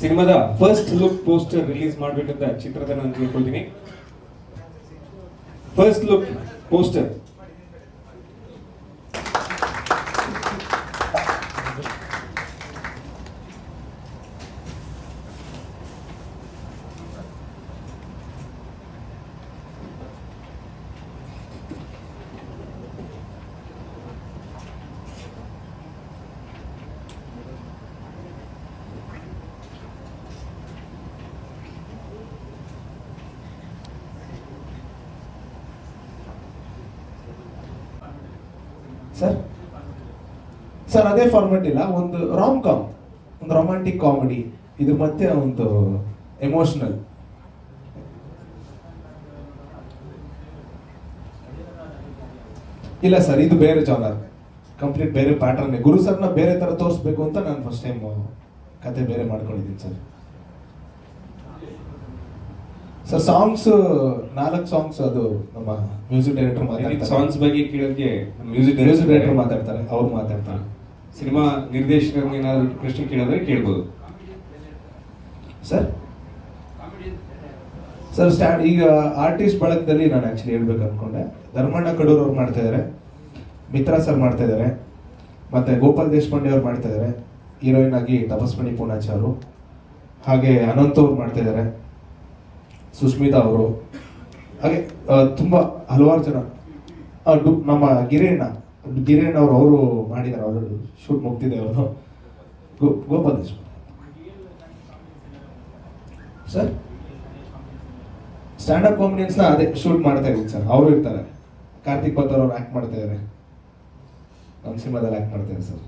ಸಿನಿಮಾದ first look poster release ಮಾಡಬೇಕಂತ ಚಿತ್ರದ ನಾನು ತಿಳ್ಕೊಳ್ತೀನಿ. First look poster sir sir ಅದೇ ಫಾರ್ಮೆಟ್ ಇಲ್ಲ. ಒಂದು ರಾಮ್ ಕಾಮ್ ಒಂದು ರೊಮ್ಯಾಂಟಿಕ್ ಕಾಮಿಡಿ ಇದು ಮತ್ತೆ ಒಂದು ಎಮೋಷನಲ್ ಇಲ್ಲ ಸರ್ ಇದು ಬೇರೆ ಜಾನರ್ ಕಂಪ್ಲೀಟ್ ಬೇರೆ ಪ್ಯಾಟರ್ನ್ ಗುರು ಸರ್ನ ಬೇರೆ ತರ ತೋರಿಸ್ಬೇಕು ಅಂತ ನಾನು ಫಸ್ಟ್ ಟೈಮ್ ಕತೆ ಬೇರೆ ಮಾಡ್ಕೊಂಡಿದ್ದೀನಿ ಸರ್ ಸರ್ ಸಾಂಗ್ಸ್ ನಾಲ್ಕು ಸಾಂಗ್ಸ್ ಅದು ನಮ್ಮ ಮ್ಯೂಸಿಕ್ ಡೈರೆಕ್ಟರ್ ಮಾತಾಡ್ತಾರೆ. ಸಾಂಗ್ಸ್ ಬಗ್ಗೆ ಕೇಳೋಕ್ಕೆ ಮ್ಯೂಸಿಕ್ ಮ್ಯೂಸಿಕ್ ಡೈರೆಕ್ಟರ್ ಮಾತಾಡ್ತಾರೆ ಅವ್ರು ಮಾತಾಡ್ತಾರೆ. ಸಿನಿಮಾ ನಿರ್ದೇಶಕರಿಗೆ ಏನಾದರೂ ಪ್ರಶ್ನೆ ಕೇಳಿದ್ರೆ ಕೇಳ್ಬೋದು. ಸರ್ ಸರ್ ಸ್ಟಾರ್ಟ್ ಈಗ ಆರ್ಟಿಸ್ಟ್ ಬಳಕದಲ್ಲಿ ನಾನು ಆ್ಯಕ್ಚುಲಿ ಹೇಳ್ಬೇಕು ಅಂದ್ಕೊಂಡೆ ಧರ್ಮಣ್ಣ ಕಡೂರು ಅವ್ರು ಮಾಡ್ತಾ ಇದ್ದಾರೆ ಮಿತ್ರ ಸರ್ ಮಾಡ್ತಾ ಇದ್ದಾರೆ ಮತ್ತು ಗೋಪಾಲ್ ದೇಶಪಾಂಡೆ ಅವ್ರು ಮಾಡ್ತಾ ಇದ್ದಾರೆ ಹೀರೋಯಿನ್ ಆಗಿ ತಪಸ್ಮಣಿ ಪೂರ್ಣಾಚಾರು ಹಾಗೆ ಅನಂತ್ ಅವ್ರು ಮಾಡ್ತಾ ಇದ್ದಾರೆ ಸುಸ್ಮಿತಾ ಅವರು. ಹಾಗೆ ತುಂಬ ಹಲವಾರು ಜನ. ನಮ್ಮ ಗಿರೇಣ್ಣ ಗಿರೇಣ್ಣ ಅವರು ಅವರು ಮಾಡಿದ್ದಾರೆ ಅವರು ಶೂಟ್ ಮುಗ್ತಿದೆ ಅವರು ಗೋಪಾಲ್ ಸರ್ ಸ್ಟ್ಯಾಂಡಪ್ ಅಪ್ ಕಾಮಿಡಿಯನ್ಸ್ನ ಅದೇ ಶೂಟ್ ಮಾಡ್ತಾ ಇದ್ದೀನಿ ಸರ್. ಅವರು ಇರ್ತಾರೆ. ಕಾರ್ತಿಕ್ ಪತ್ತರ್ ಅವ್ರು ಆಕ್ಟ್ ಮಾಡ್ತಾ ಇದ್ದಾರೆ ನಮ್ಮ ಸಿನಿಮಾದಲ್ಲಿ ಆಕ್ಟ್ ಮಾಡ್ತಾರೆ ಸರ್.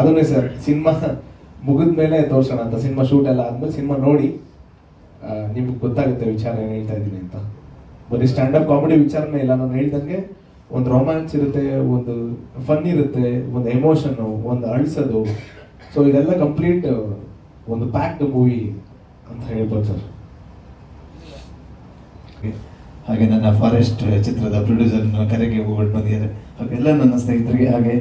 ಅದನ್ನೇ ಸರ್, ಸಿನಿಮಾ ಮುಗಿದ ಮೇಲೆ ತೋರಿಸೋಣ ಅಂತ. ಸಿನಿಮಾ ಶೂಟ್ ಎಲ್ಲ ಆದ್ಮೇಲೆ ಸಿನಿಮಾ ನೋಡಿ ನಿಮ್ಗೆ ಗೊತ್ತಾಗುತ್ತೆ ವಿಚಾರ ಏನು ಹೇಳ್ತಾ ಇದ್ದೀನಿ ಅಂತ. ಬರೀ ಸ್ಟ್ಯಾಂಡಪ್ ಕಾಮಿಡಿ ವಿಚಾರನೇ ಇಲ್ಲ, ನಾನು ಹೇಳ್ದಂಗೆ ಒಂದು ರೊಮ್ಯಾನ್ಸ್ ಇರುತ್ತೆ, ಒಂದು ಫನ್ ಇರುತ್ತೆ, ಒಂದು ಎಮೋಷನ್ ಒಂದು ಅಳಿಸೋದು. ಸೊ ಇದೆಲ್ಲ ಕಂಪ್ಲೀಟ್ ಒಂದು ಪ್ಯಾಕ್ಡ್ ಮೂವಿ ಅಂತ ಹೇಳ್ಬೋದು ಸರ್. ಹಾಗೆ ನನ್ನ ಫಾರೆಸ್ಟ್ ಚಿತ್ರದ ಪ್ರೊಡ್ಯೂಸರ್ ಕರೆಗೆ ಹೋಗ್ಬಿಟ್ಟು ಬಂದಿದ್ದಾರೆ. ಹಾಗೆಲ್ಲ ನನ್ನ ಸ್ನೇಹಿತರಿಗೆ, ಹಾಗೆ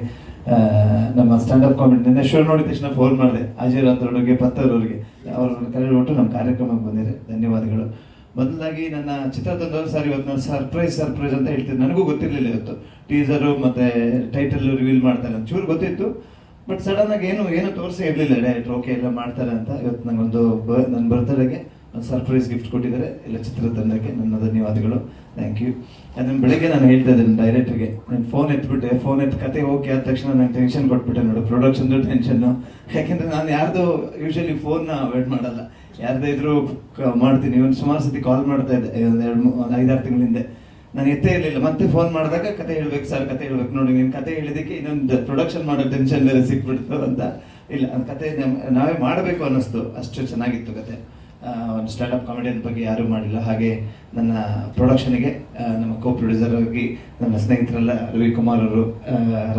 ನಮ್ಮ ಸ್ಟ್ಯಾಂಡಪ್ ನಿನ್ನೆ ಶೋ ನೋಡಿದ ತಕ್ಷಣ ಫೋನ್ ಮಾಡಿದೆ. ಅಜಯ್ ಪತ್ತರವರಿಗೆ ಅವ್ರನ್ನ ಕರೆಬಿಟ್ಟು ನಮ್ಮ ಕಾರ್ಯಕ್ರಮಕ್ಕೆ ಬಂದಿದ್ದಾರೆ ಧನ್ಯವಾದಗಳು. ಮೊದಲಾಗಿ ನನ್ನ ಚಿತ್ರತಂಡವರು ಸರ್ ಇವತ್ತು ಸರ್ಪ್ರೈಸ್ ಸರ್ಪ್ರೈಸ್ ಅಂತ ಹೇಳ್ತೀನಿ ನನಗೂ ಗೊತ್ತಿರಲಿಲ್ಲ ಇವತ್ತು. ಟೀಸರು ಮತ್ತೆ ಟೈಟಲ್ ರಿವೀಲ್ ಮಾಡ್ತಾರೆ ಅಂತ. ಚೂರು ಗೊತ್ತಿತ್ತು. ಬಟ್ ಸಡನ್ ಆಗಿ ಏನು ಏನು ತೋರಿಸೇ ಇರಲಿಲ್ಲ. ಡೈರೆಕ್ಟ್ ಓಕೆ ಎಲ್ಲ ಮಾಡ್ತಾರೆ ಅಂತ ಇವತ್ತು ನನಗೊಂದು ಬ ನನ್ನ ಬರ್ತಡೆಗೆ ಸರ್ಪ್ರೈಸ್ ಗಿಫ್ಟ್ ಕೊಟ್ಟಿದ್ದಾರೆ. ಎಲ್ಲ ಚಿತ್ರತಂಡಕ್ಕೆ ನನ್ನ ಧನ್ಯವಾದಗಳು. ಥ್ಯಾಂಕ್ ಯು ಅದನ್ನು ಬೆಳಗ್ಗೆ ನಾನು ಹೇಳ್ತಾ ಇದ್ದೀನಿ ಡೈರೆಕ್ಟ್ರಿಗೆ ನಾನು ಫೋನ್ ಎತ್ಬಿಟ್ಟೆ. ಫೋನ್ ಎತ್ತು ಕತೆ ಓಕೆ ಆದ ತಕ್ಷಣ ನಾನು ಟೆನ್ಷನ್ ಕೊಟ್ಬಿಟ್ಟೆ ನೋಡು. ಪ್ರೊಡಕ್ಷನ್ದು ಟೆನ್ಷನ್ನು ಯಾಕೆಂದರೆ ನಾನು ಯಾರ್ದು ಯೂಶಲಿ ಫೋನ್ನ ವೇಟ್ ಮಾಡಲ್ಲ. ಯಾರ್ದೇ ಇದ್ರೂ ಮಾಡ್ತೀನಿ. ಒಂದು ಸುಮಾರು ಸತಿ ಕಾಲ್ ಮಾಡ್ತಾ ಇದ್ದೆ. ಒಂದು ಎರಡು ಒಂದು ಐದಾರು ತಿಂಗಳ ಹಿಂದೆ. ನಾನು ಎತ್ತೇ ಇರಲಿಲ್ಲ. ಮತ್ತೆ ಫೋನ್ ಮಾಡಿದಾಗ ಕತೆ ಹೇಳ್ಬೇಕು ಸರ್ ಕತೆ ಹೇಳ್ಬೇಕು. ನೋಡಿ, ನೀನು ಕತೆ ಹೇಳಿದಕ್ಕೆ ಇನ್ನೊಂದು ಪ್ರೊಡಕ್ಷನ್ ಮಾಡೋ ಟೆನ್ಷನ್ ಬೇರೆ ಸಿಕ್ಬಿಡ್ತು ಅಂತ. ಇಲ್ಲ ಕತೆ ನಾವೇ ಮಾಡಬೇಕು ಅನ್ನಿಸ್ತು. ಅಷ್ಟು ಚೆನ್ನಾಗಿತ್ತು ಕತೆ. ಒಂದು ಸ್ಟ್ಯಾಂಡಪ್ ಕಾಮಿಡಿಯನ್ ಬಗ್ಗೆ ಯಾರೂ ಮಾಡಿಲ್ಲ. ಹಾಗೆ ನನ್ನ ಪ್ರೊಡಕ್ಷನ್ಗೆ ನಮ್ಮ ಕೋ ಪ್ರೊಡ್ಯೂಸರ್ ಆಗಿ ನನ್ನ ಸ್ನೇಹಿತರೆಲ್ಲ ರವಿಕುಮಾರ್ ಅವರು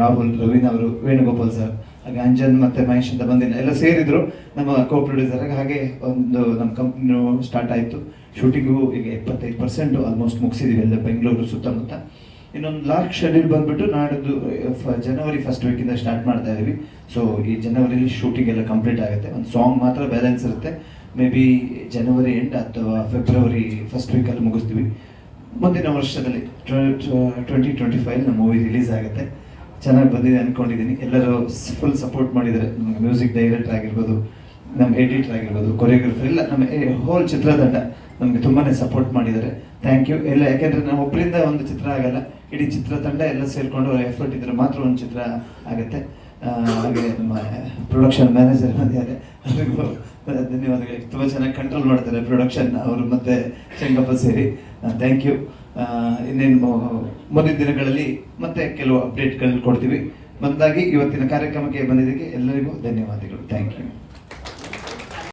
ರಾಹುಲ್, ರವೀನ್ ಅವರು, ವೇಣುಗೋಪಾಲ್ ಸರ್, ಹಾಗೆ ಅಂಜನ್ ಮತ್ತೆ ಮಹೇಶ್ ಅಂತ ಬಂದಿಲ್ಲ ಎಲ್ಲ ಸೇರಿದ್ರು ನಮ್ಮ ಕೋ ಪ್ರೊಡ್ಯೂಸರ್ ಹಾಗೆ ಒಂದು ನಮ್ಮ ಕಂಪ್ನಿ ಸ್ಟಾರ್ಟ್ ಆಯಿತು. ಶೂಟಿಂಗು ಈಗ ಎಪ್ಪತ್ತೈದು ಪರ್ಸೆಂಟ್ ಆಲ್ಮೋಸ್ಟ್ ಮುಗಿಸಿದೀವಿ ಎಲ್ಲ ಬೆಂಗಳೂರು ಸುತ್ತಮುತ್ತ. ಇನ್ನೊಂದು ಲಾಸ್ಟ್ ಶೆಡ್ಯೂಲ್ ಬಂದ್ಬಿಟ್ಟು ನಾಡಿದ್ದು ಜನವರಿ ಫಸ್ಟ್ ವೀಕಿಂದ ಸ್ಟಾರ್ಟ್ ಮಾಡ್ತಾ ಇದೀವಿ. ಸೊ ಈ ಜನವರಿಲಿ ಶೂಟಿಂಗ್ ಎಲ್ಲ ಕಂಪ್ಲೀಟ್ ಆಗುತ್ತೆ. ಒಂದು ಸಾಂಗ್ ಮಾತ್ರ ಬ್ಯಾಲೆನ್ಸ್ ಇರುತ್ತೆ. ಮೇ ಬಿ ಜನವರಿ ಎಂಡ್ ಅಥವಾ ಫೆಬ್ರವರಿ ಫಸ್ಟ್ ವೀಕಲ್ಲಿ ಮುಗಿಸ್ತೀವಿ. ಮುಂದಿನ ವರ್ಷದಲ್ಲಿ ಟ್ವೆಂಟಿ ಟ್ವೆಂಟಿ ಫೈವ್ ನಮ್ಮ ಮೂವಿ ರಿಲೀಸ್ ಆಗುತ್ತೆ. ಚೆನ್ನಾಗಿ ಬಂದಿದೆ ಅಂದ್ಕೊಂಡಿದ್ದೀನಿ ಎಲ್ಲರೂ ಫುಲ್ ಸಪೋರ್ಟ್ ಮಾಡಿದ್ದಾರೆ. ನಮಗೆ ಮ್ಯೂಸಿಕ್ ಡೈರೆಕ್ಟರ್ ಆಗಿರ್ಬೋದು ನಮ್ಮ ಎಡಿಟರ್ ಆಗಿರ್ಬೋದು ಕೊರಿಯೋಗ್ರಫರ್ ಎಲ್ಲ ನಮ್ಮ ಹೋಲ್ ಚಿತ್ರತಂಡ ನಮಗೆ ತುಂಬಾ ಸಪೋರ್ಟ್ ಮಾಡಿದ್ದಾರೆ. ಥ್ಯಾಂಕ್ ಯು ಎಲ್ಲ ಯಾಕೆಂದರೆ ನಾವು ಒಬ್ಬರಿಂದ ಒಂದು ಚಿತ್ರ ಆಗಲ್ಲ, ಇಡೀ ಚಿತ್ರತಂಡ ಎಲ್ಲ ಸೇರಿಕೊಂಡು ಎಫರ್ಟ್ ಇದ್ದರೆ ಮಾತ್ರ ಒಂದು ಚಿತ್ರ ಆಗುತ್ತೆ. ಹಾಗೆ ನಮ್ಮ ಪ್ರೊಡಕ್ಷನ್ ಮ್ಯಾನೇಜರ್ ಬಂದಿದ್ದಾರೆ. ಅವರಿಗೂ ಧನ್ಯವಾದಗಳು. ತುಂಬ ಚೆನ್ನಾಗಿ ಕಂಟ್ರೋಲ್ ಮಾಡ್ತಾರೆ ಪ್ರೊಡಕ್ಷನ್ ಅವರು ಮತ್ತೆ ಚೆಂಗಪ್ಪ ಸೇರಿ. ಥ್ಯಾಂಕ್ ಯು ಇನ್ನೇನು ಮುಂದಿನ ದಿನಗಳಲ್ಲಿ ಮತ್ತೆ ಕೆಲವು ಅಪ್ಡೇಟ್ಗಳು ಕೊಡ್ತೀವಿ. ಬಂದಾಗಿ ಇವತ್ತಿನ ಕಾರ್ಯಕ್ರಮಕ್ಕೆ ಬಂದಿದ್ದಕ್ಕೆ ಎಲ್ಲರಿಗೂ ಧನ್ಯವಾದಗಳು. Thank you